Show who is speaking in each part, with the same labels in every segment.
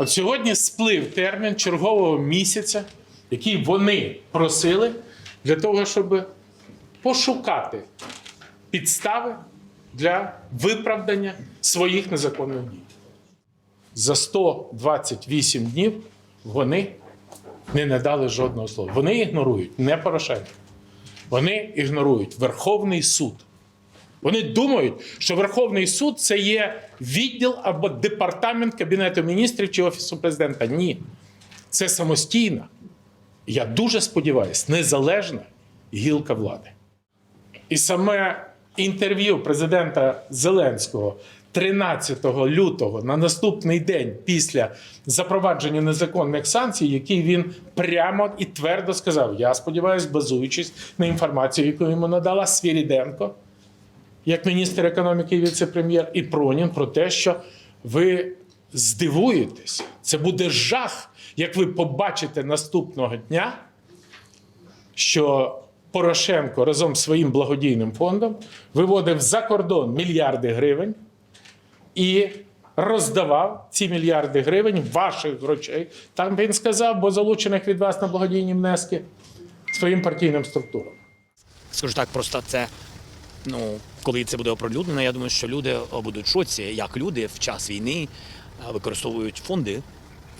Speaker 1: От сьогодні сплив термін чергового місяця, який вони просили для того, щоб пошукати підстави для виправдання своїх незаконних дій. За 128 днів вони не надали жодного слова. Вони ігнорують не Порошенка. Вони ігнорують Верховний суд. Вони думають, що Верховний суд це є відділ або департамент Кабінету міністрів чи Офісу президента. Ні. Це самостійна, я дуже сподіваюся, незалежна гілка влади. І саме інтерв'ю президента Зеленського 13 лютого на наступний день після запровадження незаконних санкцій, який він прямо і твердо сказав: Я сподіваюся, базуючись на інформацію, яку йому надала Свіріденко, як міністр економіки і віце-прем'єр, і Пронін про те, що ви здивуєтесь, це буде жах, як ви побачите наступного дня, що Порошенко разом з своїм благодійним фондом виводив за кордон мільярди гривень і роздавав ці мільярди гривень ваших грошей. Там він сказав, бо залучених від вас на благодійні внески своїм партійним структурам.
Speaker 2: скажу так, просто це. Ну, коли це буде оприлюднено, я думаю, що люди будуть в шоці, як люди в час війни використовують фонди,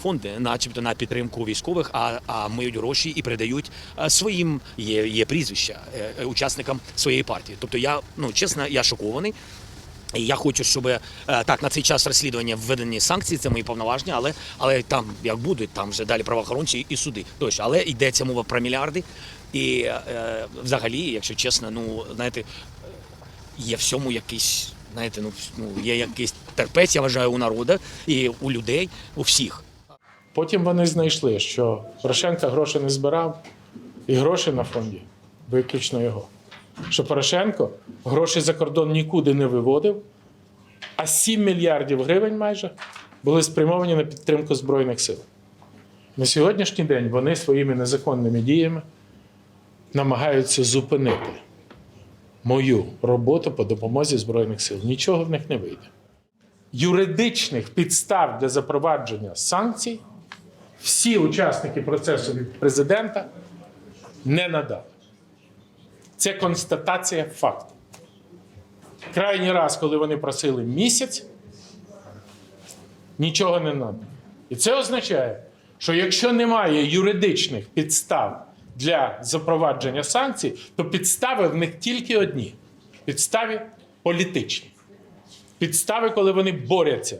Speaker 2: фонди, начебто на підтримку військових, а, а миють гроші і передають своїм є, є прізвища е, е, учасникам своєї партії. Тобто я, ну чесно, я шокований. І я хочу, щоб е, так на цей час розслідування введені санкції, це мої повноваження, але але там як будуть, там вже далі правоохоронці і суди. Тощо, але йдеться мова про мільярди. І е, взагалі, якщо чесно, ну знаєте, є всьому якийсь, знаєте, ну, ну є якийсь терпець, я вважаю, у народу і у людей, у всіх.
Speaker 1: Потім вони знайшли, що Порошенко гроші не збирав, і гроші на фонді виключно його. Що Порошенко гроші за кордон нікуди не виводив, а 7 мільярдів гривень майже були спрямовані на підтримку Збройних сил. На сьогоднішній день вони своїми незаконними діями намагаються зупинити мою роботу по допомозі Збройних сил. Нічого в них не вийде. Юридичних підстав для запровадження санкцій всі учасники процесу від президента не надали. Це констатація факту. Крайній раз, коли вони просили місяць, нічого не надо. І це означає, що якщо немає юридичних підстав для запровадження санкцій, то підстави в них тільки одні: підстави політичні. Підстави, коли вони борються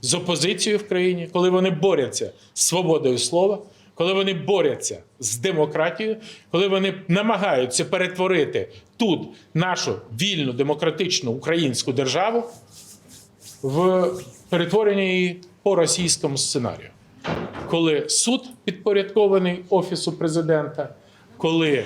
Speaker 1: з опозицією в країні, коли вони борються з свободою слова, коли вони борються з демократією, коли вони намагаються перетворити тут нашу вільну демократичну українську державу в перетворення її по російському сценарію. Коли суд підпорядкований Офісу президента, коли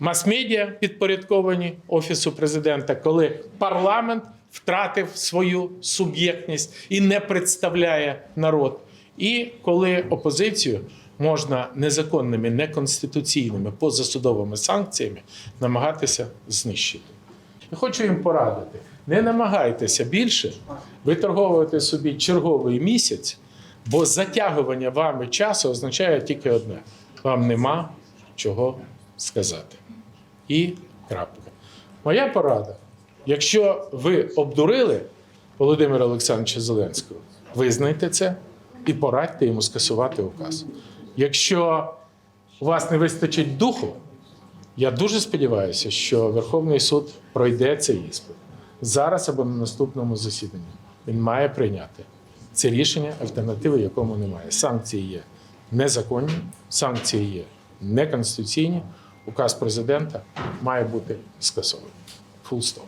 Speaker 1: мас-медіа підпорядковані Офісу президента, коли парламент втратив свою суб'єктність і не представляє народ, і коли опозицію можна незаконними, неконституційними позасудовими санкціями намагатися знищити. Я хочу їм порадити: не намагайтеся більше виторговувати собі черговий місяць, бо затягування вами часу означає тільки одне: вам нема чого сказати. І крапка. Моя порада: якщо ви обдурили Володимира Олександровича Зеленського, визнайте це і порадьте йому скасувати указ. Якщо у вас не вистачить духу, я дуже сподіваюся, що Верховний суд пройде цей іспит зараз або на наступному засіданні. Він має прийняти це рішення, альтернативи якому немає. Санкції є незаконні, санкції є неконституційні. Указ президента має бути скасований. Фул стоп.